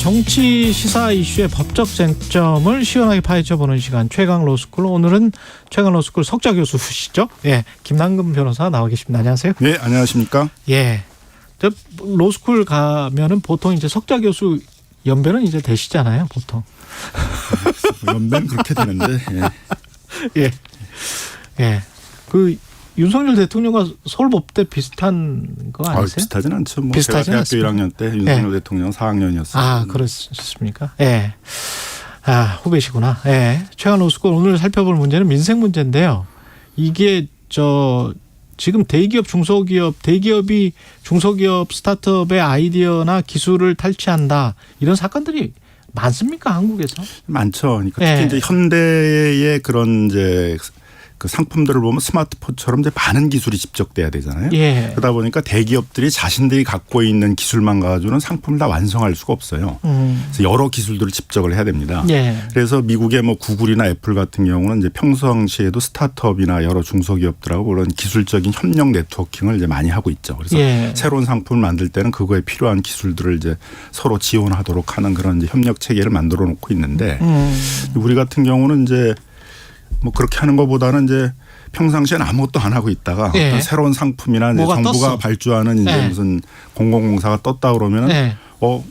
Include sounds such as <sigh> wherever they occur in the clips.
정치 시사 이슈의 법적 쟁점을 시원하게 파헤쳐보는 시간 최강 로스쿨 오늘은 최강 로스쿨 석좌 교수시죠? 예, 김남금 변호사 나와 계십니다. 안녕하세요. 네, 안녕하십니까? 예, 저 로스쿨 가면은 보통 이제 석좌 교수 연배는 이제 되시잖아요, 보통. 연배는 그렇게 되는데 예. <laughs> 예, 예, 그 윤석열 대통령과 서울법대 비슷한 거 아, 아니세요? 비슷하진 않죠. 뭐 비슷하진 제가 대학교 않습니다. 1학년 때 윤석열 대통령 4학년이었어요. 아, 그렇습니까? 예. 아, 후배시구나. 예. 최강 로스쿨 오늘 살펴볼 문제는 민생 문제인데요. 이게 저 지금 대기업, 중소기업, 대기업이 중소기업 스타트업의 아이디어나 기술을 탈취한다. 이런 사건들이 많습니까, 한국에서? 많죠. 그러니까 예. 특히 이제 현대의 그런 이제 그 상품들을 보면 스마트폰처럼 이제 많은 기술이 집적돼야 되잖아요. 예. 그러다 보니까 대기업들이 자신들이 갖고 있는 기술만 가지고는 상품을 다 완성할 수가 없어요. 음. 그래서 여러 기술들을 집적을 해야 됩니다. 예. 그래서 미국의 뭐 구글이나 애플 같은 경우는 이제 평상시에도 스타트업이나 여러 중소기업들하고 그런 기술적인 협력 네트워킹을 이제 많이 하고 있죠. 그래서 예. 새로운 상품을 만들 때는 그거에 필요한 기술들을 이제 서로 지원하도록 하는 그런 이제 협력 체계를 만들어 놓고 있는데 음. 우리 같은 경우는 이제 뭐 그렇게 하는 것보다는 이제 평상시엔 아무것도 안 하고 있다가 예. 어떤 새로운 상품이나 이제 정부가 떴어. 발주하는 이제 예. 무슨 공공공사가 떴다 그러면은 네. 어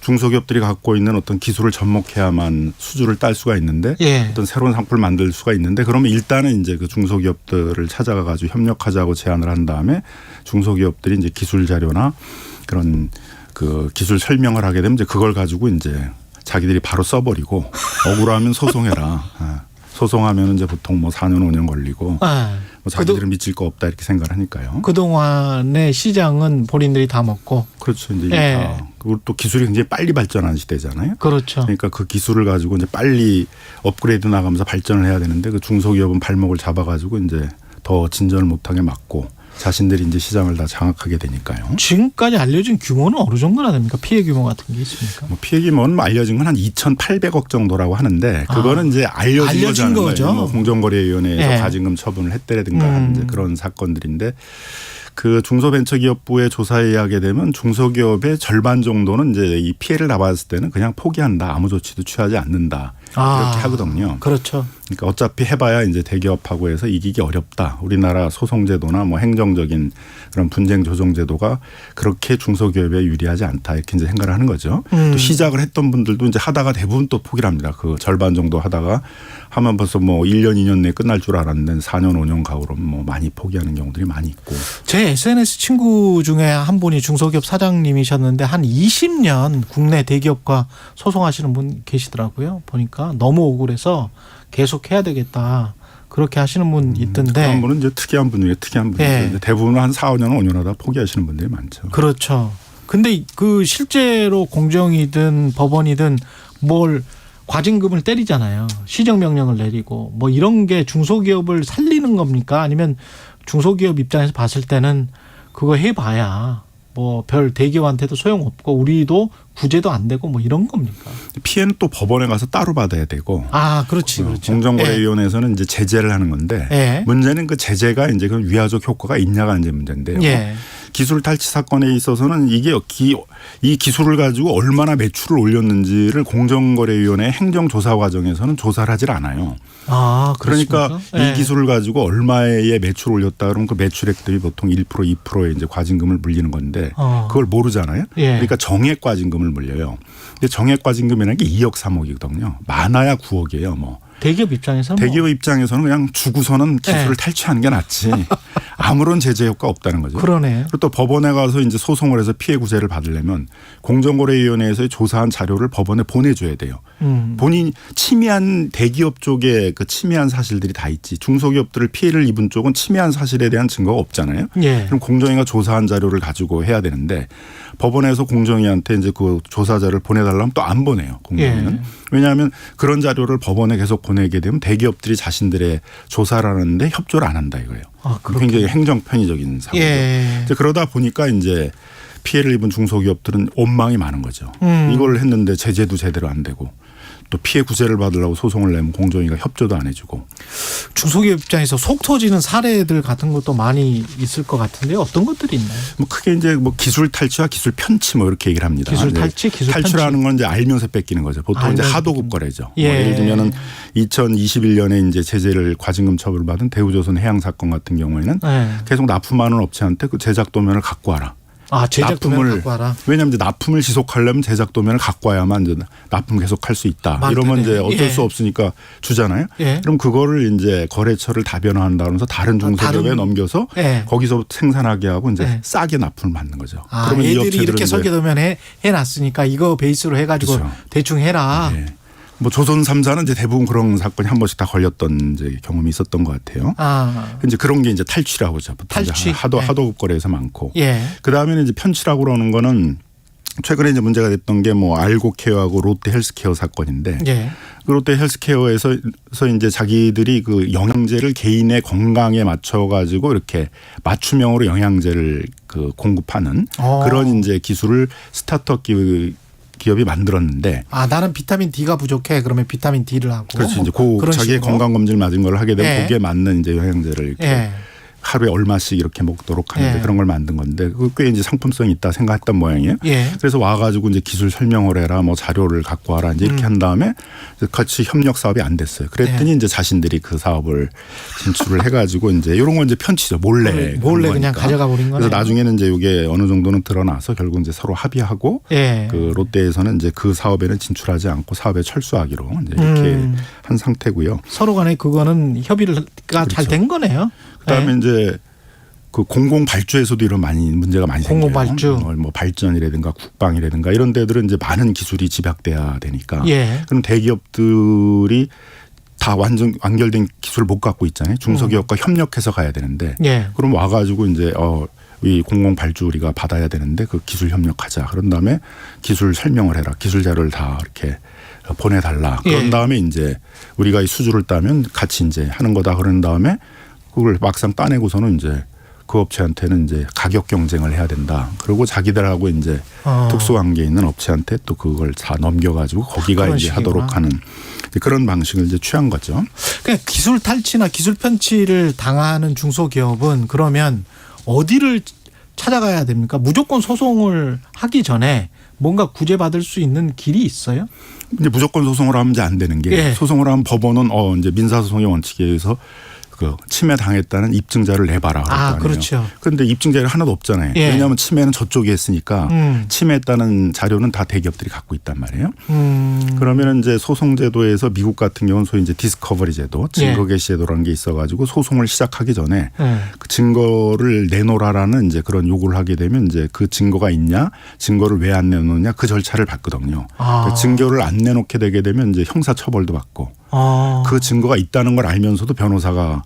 중소기업들이 갖고 있는 어떤 기술을 접목해야만 수주를 딸 수가 있는데 예. 어떤 새로운 상품을 만들 수가 있는데 그러면 일단은 이제 그 중소기업들을 찾아가 가지고 협력하자고 제안을 한 다음에 중소기업들이 이제 기술 자료나 그런 그 기술 설명을 하게 되면 이제 그걸 가지고 이제 자기들이 바로 써버리고 억울하면 소송해라. <laughs> 아, 소송하면 이제 보통 뭐 4년 5년 걸리고 아. 뭐 자기들은 믿질 거 없다 이렇게 생각을 하니까요. 그 동안의 시장은 본인들이 다 먹고 그렇죠. 이제 예. 다. 그리고 또 기술이 굉장히 빨리 발전하는 시대잖아요. 그렇죠. 그러니까 그 기술을 가지고 이제 빨리 업그레이드 나가면서 발전을 해야 되는데 그 중소기업은 발목을 잡아가지고 이제 더 진전을 못하게 막고 자신들이 이제 시장을 다 장악하게 되니까요. 지금까지 알려진 규모는 어느 정도나 됩니까? 피해 규모 같은 게 있습니까? 뭐 피해 규모는 알려진 건 한 2,800억 정도라고 하는데 그거는 이제 알려진, 아. 알려진. 거죠. 뭐 공정거래위원회에서 예. 가징금 처분을 했다라든가 음. 그런 사건들인데 그 중소벤처기업부의 조사에 의하게 되면 중소기업의 절반 정도는 이제 이 피해를 나봤을 때는 그냥 포기한다. 아무 조치도 취하지 않는다. 이렇게 하거든요. 그렇죠. 그러니까 어차피 해봐야 이제 대기업하고 해서 이기기 어렵다. 우리나라 소송제도나 뭐 행정적인 그런 분쟁 조정제도가 그렇게 중소기업에 유리하지 않다. 이렇게 이제 생각을 하는 거죠. 음. 또 시작을 했던 분들도 이제 하다가 대부분 또 포기를 합니다. 그 절반 정도 하다가 하면 벌써 뭐 1년, 2년 내에 끝날 줄 알았는데 4년, 5년 가고로 뭐 많이 포기하는 경우들이 많이 있고. 제 SNS 친구 중에 한 분이 중소기업 사장님이셨는데 한 20년 국내 대기업과 소송하시는 분 계시더라고요. 보니까 너무 억울해서 계속 해야 되겠다. 그렇게 하시는 분 있던데. 그런 분은 이제 특이한 분이에요. 특이한. 네. 이제 대부분 한 4, 5년, 5년 하다 포기하시는 분들이 많죠. 그렇죠. 근데 그 실제로 공정이든 법원이든 뭘 과징금을 때리잖아요. 시정명령을 내리고 뭐 이런 게 중소기업을 살리는 겁니까? 아니면 중소기업 입장에서 봤을 때는 그거 해봐야 뭐 별 대기업한테도 소용없고 우리도 구제도 안 되고 뭐 이런 겁니까? 피해는 또 법원에 가서 따로 받아야 되고 아, 그렇지, 그렇죠. 공정거래위원회에서는 이제 제재를 하는 건데 예. 예. 문제는 그 제재가 이제 그 위화적 효과가 있냐가 이제 문제인데요. 예. 기술 탈취 사건에 있어서는 이게 기, 이 기술을 가지고 얼마나 매출을 올렸는지를 공정거래위원회 행정조사 과정에서는 조사를 하질 않아요. 아, 그러니까 그렇습니까? 이 예. 기술을 가지고 얼마의 매출을 올렸다 그러면 그 매출액 대비 보통 1% 2%의 이제 과징금을 물리는 건데 어. 그걸 모르잖아요. 예. 그러니까 정액 과징금을 물려요. 근데 정액 과징금이라는 게 2억 3억이거든요. 많아야 9억이에요. 뭐 대기업 입장에서 뭐 대기업 입장에서는 그냥 주고서는 기술을 네. 탈취하는 게 낫지 <laughs> 아무런 제재 효과 없다는 거죠. 그러네. 그리고 또 법원에 가서 이제 소송을 해서 피해 구제를 받으려면 공정거래위원회에서 조사한 자료를 법원에 보내줘야 돼요. 음. 본인 침해한 대기업 쪽에 그 침해한 사실들이 다 있지 중소기업들을 피해를 입은 쪽은 침해한 사실에 대한 증거가 없잖아요. 예. 그럼 공정위가 조사한 자료를 가지고 해야 되는데 법원에서 공정위한테 이제 그 조사 자료를 보내달라면 또 안 보내요. 공정위는 예. 왜냐하면 그런 자료를 법원에 계속 보내 게 되면 대기업들이 자신들의 조사를 하는데 협조를 안 한다 이거예요. 아. 굉장히 행정 편의적인 사고죠. 예. 이제 그러다 보니까 이제 피해를 입은 중소기업들은 원망이 많은 거죠. 음. 이걸 했는데 제재도 제대로 안 되고 또 피해 구제를 받으려고 소송을 내면 공정위가 협조도 안 해주고 중소기업 입장에서 속 터지는 사례들 같은 것도 많이 있을 것 같은데 어떤 것들이 있나요? 뭐 크게 이제 뭐 기술 탈취와 기술 편취 뭐 이렇게 얘기를 합니다. 기술 탈취, 기술 탈취라는 건 이제 알면서 뺏기는 거죠. 보통 이제 하도급. 거래죠. 예. 뭐 예를 들면은 2021년에 이제 제재를 과징금 처벌을 받은 대우조선 해양 사건 같은 경우에는 네. 계속 납품하는 업체한테 그 제작 도면을 갖고 와라. 아 제작 도면 납품을. 왜냐하면 이제 납품을 지속하려면 제작 도면을 갖고 와야만 이제 납품 계속할 수 있다. 맞네. 이러면 이제 어쩔 예. 수 없으니까 주잖아요. 예. 그럼 그거를 이제 거래처를 다변화한다 그러면서 다른 중소기업에 다른- 넘겨서 예. 거기서 생산하게 하고 이제 예. 싸게 납품을 받는 거죠. 아, 그러면 이 애들이 이렇게 이제 설계도면 해, 해놨으니까 이거 베이스로 해가지고 그렇죠. 대충 해라. 예. 뭐 조선 3사는 이제 대부분 그런 사건이 한 번씩 다 걸렸던 이제 경험이 있었던 것 같아요. 아, 이제 그런 게 이제 탈취라고 하죠. 탈취? 하도 네. 하도급 거래에서 많고. 예. 그 다음에는 이제 편취라고 그러는 거는 최근에 이제 문제가 됐던 게 뭐 알고케어하고 롯데 헬스케어 사건인데 예. 그 롯데 헬스케어에서 서 이제 자기들이 그 영양제를 개인의 건강에 맞춰 가지고 이렇게 맞춤형으로 영양제를 그 공급하는 어. 그런 이제 기술을 스타트업 기- 기업이 만들었는데 아 나는 비타민 D가 부족해. 그러면 비타민 D를 하고. 그렇지 이제 뭐그 자기의 식으로. 건강 검진을 맞은 걸 하게 되면 예. 거기에 맞는 이제 영양제를 이렇게 예. 하루에 얼마씩 이렇게 먹도록 하는데 예. 그런 걸 만든 건데 그꽤 이제 상품성이 있다 생각했던 모양이에요. 예. 그래서 와가지고 이제 기술 설명을 해라, 뭐 자료를 갖고 와라, 이제 이렇게 음. 한 다음에 같이 협력 사업이 안 됐어요. 그랬더니 예. 이제 자신들이 그 사업을 진출을 해가지고 이제 이런 건 이제 편치죠, 몰래. 몰래 그냥. 가져가 버린 거네. 그래서 나중에는 이제 이게 어느 정도는 드러나서 결국 이제 서로 합의하고 예. 그 롯데에서는 이제 그 사업에는 진출하지 않고 사업에 철수하기로 이제 이렇게 음. 한 상태고요. 서로 간에 그거는 협의가 잘 그렇죠. 된 거네요. 그다음에 예. 이제 그 공공 발주에서도 이런 많이 문제가 많이 공공 생겨요. 발주. 뭐, 뭐 발전이라든가 국방이라든가 이런 데들은 이제 많은 기술이 집약돼야 되니까. 예. 그럼 대기업들이 다 완전 완결된 기술을 못 갖고 있잖아요. 중소기업과 협력해서 가야 되는데. 예. 그럼 와가지고 이제 어. 이 공공 발주 우리가 받아야 되는데 그 기술 협력하자. 그런 다음에 기술 설명을 해라. 기술 자료를 다 이렇게 보내달라. 그런 예. 다음에 이제 우리가 이 수주를 따면 같이 이제 하는 거다. 그런 다음에 그걸 막상 따내고서는 이제 그 업체한테는 이제 가격 경쟁을 해야 된다. 그리고 자기들하고 이제 어. 특수 관계 있는 업체한테 또 그걸 다 넘겨가지고 거기가 이제 식이구나. 하도록 하는 그런 방식을 이제 취한 거죠. 그냥 기술 탈취나 기술 편취를 당하는 중소기업은 그러면 어디를 찾아가야 됩니까? 무조건 소송을 하기 전에 뭔가 구제받을 수 있는 길이 있어요? 이제 무조건 소송을 하면 이제 안 되는 게 예. 소송을 하면 법원은 어 이제 민사소송의 원칙에 의해서 그 침해 당했다는 입증자를 내봐라. 아. 그렇죠. 그런데 입증자가 하나도 없잖아요. 예. 왜냐하면 침해는 저쪽이 했으니까 음. 침해했다는 자료는 다 대기업들이 갖고 있단 말이에요. 음. 그러면 이제 소송 제도에서 미국 같은 경우는 소위 이제 디스커버리 제도, 증거 예. 개시 제도라는 게 있어가지고 소송을 시작하기 전에 예. 그 증거를 내놓으라라는 이제 그런 요구를 하게 되면 이제 그 증거가 있냐, 증거를 왜 안 내놓느냐 그 절차를 밟거든요. 아. 그 증거를 안 내놓게 되게 되면 이제 형사 처벌도 받고 아. 그 증거가 있다는 걸 알면서도 변호사가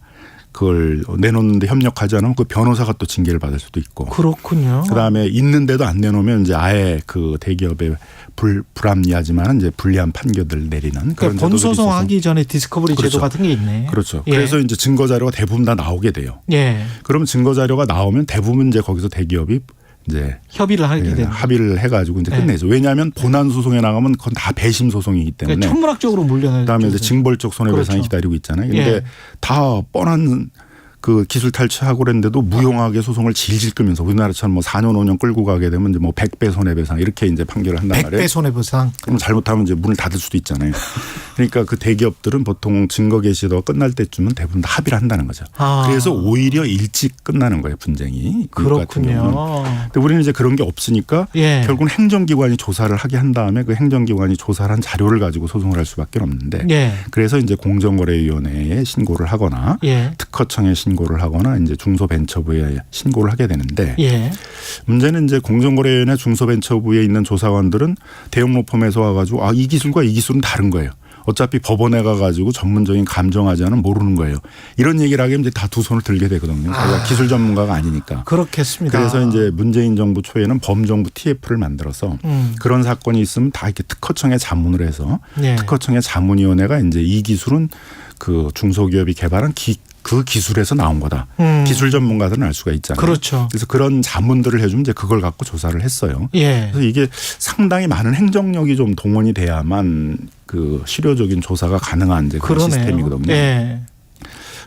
그걸 내놓는데 협력하지 않으면 그 변호사가 또 징계를 받을 수도 있고. 그렇군요. 그다음에 있는데도 안 내놓으면 이제 아예 그 대기업에 불 불합리하지만 이제 불리한 판결을 내리는 그런 그러니까 있어서 본소송 하기 전에 디스커버리 제도 그렇죠. 같은 게 있네. 그렇죠. 예. 그래서 이제 증거 자료가 대부분 다 나오게 돼요. 예. 그러면 증거 자료가 나오면 대부분 이제 거기서 대기업이 이제 협의를 하게 예, 되는. 합의를 해가지고 이제 네. 끝내죠. 왜냐하면 본안 소송에 나가면 그건 다 배심 소송이기 때문에. 그러니까 천문학적으로 물려낼. 그다음에 이제. 징벌적 손해배상이 그렇죠. 기다리고 있잖아요. 근데 예. 다 뻔한 그 기술 탈취하고 그랬는데도 무용하게 소송을 질질 끌면서 우리나라처럼 뭐 4년 5년 끌고 가게 되면 이제 뭐 100배 손해배상 이렇게 이제 판결을 한단 말이에요. 100배 손해보상. 그럼 잘못하면 이제 문을 닫을 수도 있잖아요. <laughs> 그러니까 그 대기업들은 보통 증거 개시도가 끝날 때쯤은 대부분 다 합의를 한다는 거죠. 아. 그래서 오히려 일찍 끝나는 거예요 분쟁이. 경우는. 그렇군요. 근데 우리는 이제 그런 게 없으니까 예. 결국은 행정기관이 조사를 하게 한 다음에 그 행정기관이 조사를 한 자료를 가지고 소송을 할 수밖에 없는데 예. 그래서 이제 공정거래위원회에 신고를 하거나 예. 특허청에 신 고를 하거나 이제 중소벤처부에 신고를 하게 되는데 예. 문제는 이제 공정거래위원회 중소벤처부에 있는 조사관들은 대형 로펌에서 와가지고 아 이 기술과 이 기술은 다른 거예요. 어차피 법원에 가가지고 전문적인 감정하지 않으면 모르는 거예요. 이런 얘기를 하게 이제 다 두 손을 들게 되거든요. 자기가 아. 기술 전문가가 아니니까. 그렇겠습니다. 그래서 이제 문재인 정부 초에는 범정부 TF를 만들어서 음. 그런 사건이 있으면 다 이렇게 특허청에 자문을 해서 예. 특허청의 자문위원회가 이제 이 기술은 그 중소기업이 개발한 기, 그 기술에서 나온 거다. 음. 기술 전문가들은 알 수가 있잖아요. 그렇죠. 그래서 그런 자문들을 해주면 이제 그걸 갖고 조사를 했어요. 예. 그래서 이게 상당히 많은 행정력이 좀 동원이 돼야만 그 실효적인 조사가 가능한 이제 그런 그러네요. 시스템이거든요. 예.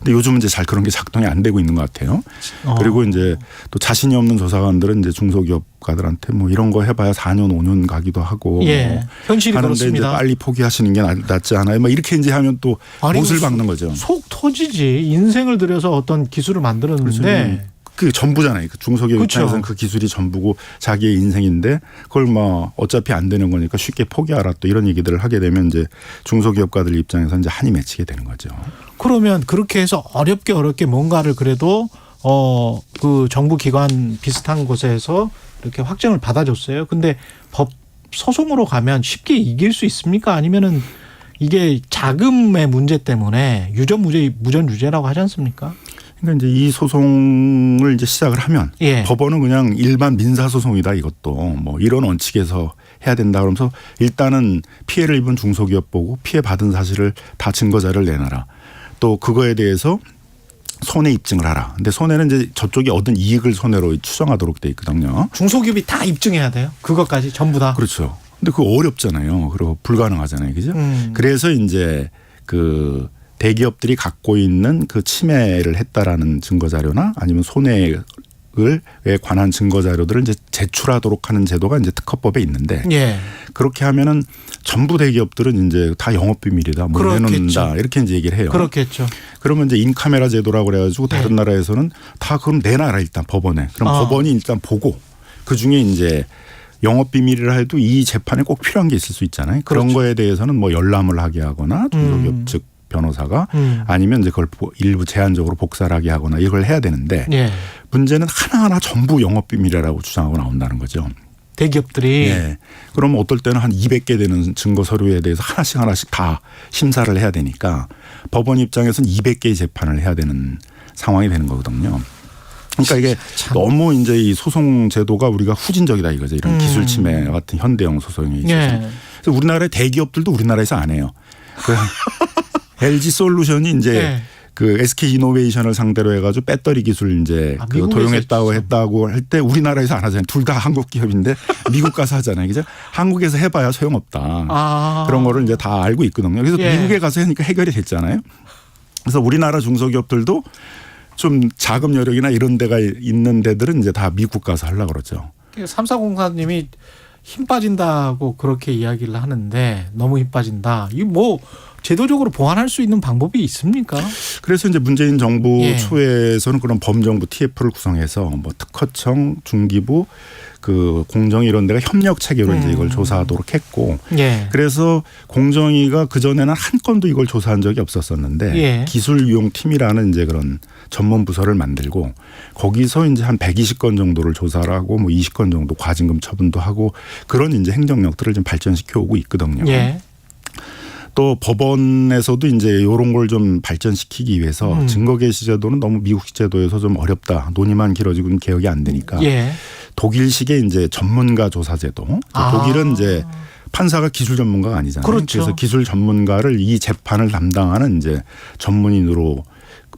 근데 요즘은 이제 잘 그런 게 작동이 안 되고 있는 것 같아요. 어. 그리고 이제 또 자신이 없는 조사관들은 이제 중소기업가들한테 뭐 이런 거 해봐야 4년 5년 가기도 하고 예, 뭐 현실이 하는데 이제 그렇습니다. 빨리 포기하시는 게 낫- 낫지 않아요? 뭐 이렇게 이제 하면 또 못을 그 박는 거죠. 속 터지지 인생을 들여서 어떤 기술을 만들었는데 그 전부잖아요. 그 중소기업 그렇죠. 입장에서는 그 기술이 전부고 자기의 인생인데 그걸 뭐 어차피 안 되는 거니까 쉽게 포기하라 또 이런 얘기들을 하게 되면 이제 중소기업가들 입장에서 이제 한이 맺히게 되는 거죠. 그러면 그렇게 해서 어렵게 어렵게 뭔가를 그래도 어 그 정부 기관 비슷한 곳에서 이렇게 확정을 받아줬어요. 근데 법 소송으로 가면 쉽게 이길 수 있습니까? 아니면은 이게 자금의 문제 때문에 유전 무죄 무전 유죄라고 하지 않습니까? 그러니까 이제 이 소송을 이제 시작을 하면 예. 법원은 그냥 일반 민사 소송이다 이것도 뭐 이런 원칙에서 해야 된다 그러면서 일단은 피해를 입은 중소기업 보고 피해 받은 사실을 다 증거 자료를 내놔라. 또 그거에 대해서 손해 입증을 하라. 근데 손해는 이제 저쪽이 얻은 이익을 손해로 추정하도록 돼 있거든요. 중소기업이 다 입증해야 돼요. 그것까지 전부 다. 그렇죠. 근데 그거 어렵잖아요. 그리고 불가능하잖아요. 그죠? 음. 그래서 이제 그 대기업들이 갖고 있는 그 침해를 했다라는 증거 자료나 아니면 손해에 관한 증거 자료들을 이제 제출하도록 하는 제도가 이제 특허법에 있는데 예. 그렇게 하면은 전부 대기업들은 이제 다 영업 비밀이다, 못 그렇겠죠. 내놓는다 이렇게 이제 얘기를 해요. 그렇겠죠. 그러면 이제 인카메라 제도라고 그래가지고 다른 네. 나라에서는 다 그럼 내놔라 일단 법원에. 그럼 아. 법원이 일단 보고 그 중에 이제 영업 비밀이라 해도 이 재판에 꼭 필요한 게 있을 수 있잖아요. 그런 그렇죠. 거에 대해서는 뭐 열람을 하게 하거나 중소기업 음. 측 변호사가 음. 아니면 이제 그걸 보- 일부 제한적으로 복사를 하게 하거나 이걸 해야 되는데 예. 문제는 하나하나 전부 영업 비밀이라고 주장하고 나온다는 거죠. 대기업들이 예. 그러면 어떨 때는 한 200개 되는 증거 서류에 대해서 하나씩 하나씩 다 심사를 해야 되니까 법원 입장에서는 200개의 재판을 해야 되는 상황이 되는 거거든요. 그러니까 이게 참. 너무 이제 이 소송 제도가 우리가 후진적이다 이거죠. 이런 음. 기술 침해 같은 현대형 소송에 있어서. 예. 그래서 우리나라의 대기업들도 우리나라에서 안 해요. 그 LG 솔루션이 이제 예. 그 SK 이노베이션을 상대로 해가지고 배터리 기술 이제 아, 그 도용했다고. 했다고 할 때 우리나라에서 안 하잖아요. 둘 다 한국 기업인데 미국 가서 하잖아요. 그죠? 한국에서 해봐야 소용없다. 아. 그런 거를 이제 다 알고 있거든요. 그래서 예. 미국에 가서 하니까 해결이 됐잖아요. 그래서 우리나라 중소기업들도 좀 자금 여력이나 이런 데가 있는 데들은 이제 다 미국 가서 하려고 그러죠. 삼사공사님이 힘 빠진다고 그렇게 이야기를 하는데 너무 힘 빠진다. 이뭐 제도적으로 보완할 수 있는 방법이 있습니까? 그래서 이제 문재인 정부 예. 초에서는 그런 범정부 TF를 구성해서 뭐 특허청, 중기부, 그 공정 이런 데가 협력 체계로 이제 이걸 음. 조사하도록 했고 예. 그래서 공정위가 그 전에는 한 건도 이걸 조사한 적이 없었었는데 예. 기술 유용 팀이라는 이제 그런 전문 부서를 만들고 거기서 이제 한 120건 정도를 조사를 하고 뭐 20건 정도 과징금 처분도 하고 그런 이제 행정력들을 좀 발전시켜 오고 있거든요. 예. 또 법원에서도 이제 이런 걸 좀 발전시키기 위해서 음. 증거 개시 제도는 너무 미국식 제도에서 좀 어렵다. 논의만 길어지고는 개혁이 안 되니까 예. 독일식의 이제 전문가 조사 제도. 아. 독일은 이제 판사가 기술 전문가가 아니잖아요. 그렇죠. 래서 기술 전문가를 이 재판을 담당하는 이제 전문인으로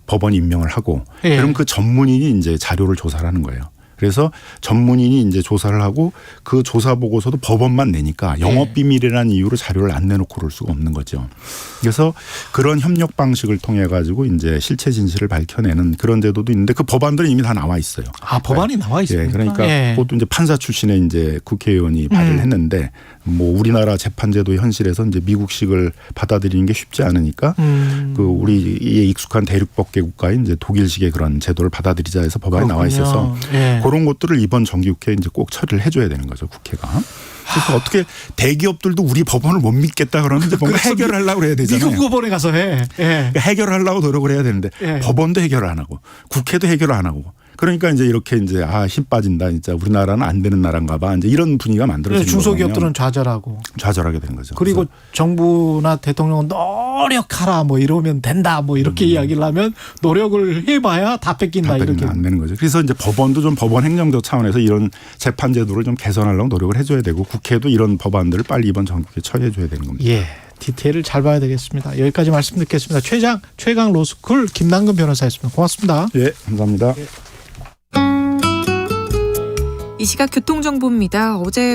법원이 임명을 하고 예. 그럼 그 전문인이 이제 자료를 조사를 하는 거예요. 그래서 전문인이 이제 조사를 하고 그 조사 보고서도 법원만 내니까 영업 예. 비밀이라는 이유로 자료를 안 내놓고 그럴 수가 없는 거죠. 그래서 그런 협력 방식을 통해 가지고 이제 실체 진실을 밝혀내는 그런 제도도 있는데 그 법안들은 이미 다 나와 있어요. 아 법안이 나와 있습니까? 예, 그러니까 예. 그것도 이제 판사 출신의 이제 국회의원이 발의를 음. 했는데 뭐 우리나라 재판제도 현실에서 이제 미국식을 받아들이는 게 쉽지 않으니까 음. 그 우리에 익숙한 대륙법계 국가인 이제 독일식의 그런 제도를 받아들이자 해서 법안이 나와 그렇군요. 있어서 예. 그런 것들을 이번 정기국회에 이제 꼭 처리를 해줘야 되는 거죠 국회가. 그래서 어떻게 대기업들도 우리 법원을 못 믿겠다 그러면 이제 뭔가 그래서 해결하려고 해야 되잖아요. 미국 법원에 가서 해. 예. 그러니까 해결하려고 노력을 해야 되는데 예. 법원도 해결을 안 하고 국회도 해결을 안 하고 그러니까 이제 이렇게 이제 아 힘 빠진다 진짜 우리나라는 안 되는 나라인가 봐 이제 이런 분위기가 만들어지는 중소기업들은 거거든요. 좌절하고 좌절하게 되는 거죠. 그리고 그래서 정부나 대통령은 노력하라 뭐 이러면 된다 뭐 이렇게 이야기를 하면 노력을 해봐야 다 뺏긴다 답변이 이렇게 안 되는 거죠. 그래서 이제 법원도 좀 법원 행정적 차원에서 이런 재판 제도를 좀 개선하려고 노력을 해줘야 되고 국회도 이런 법안들을 빨리 이번 정국에 처리해줘야 되는 겁니다. 예 디테일을 잘 봐야 되겠습니다. 여기까지 말씀 듣겠습니다. 최장 최강 로스쿨 김남근 변호사였습니다. 고맙습니다. 예, 감사합니다. 이 시각 교통정보입니다. 어제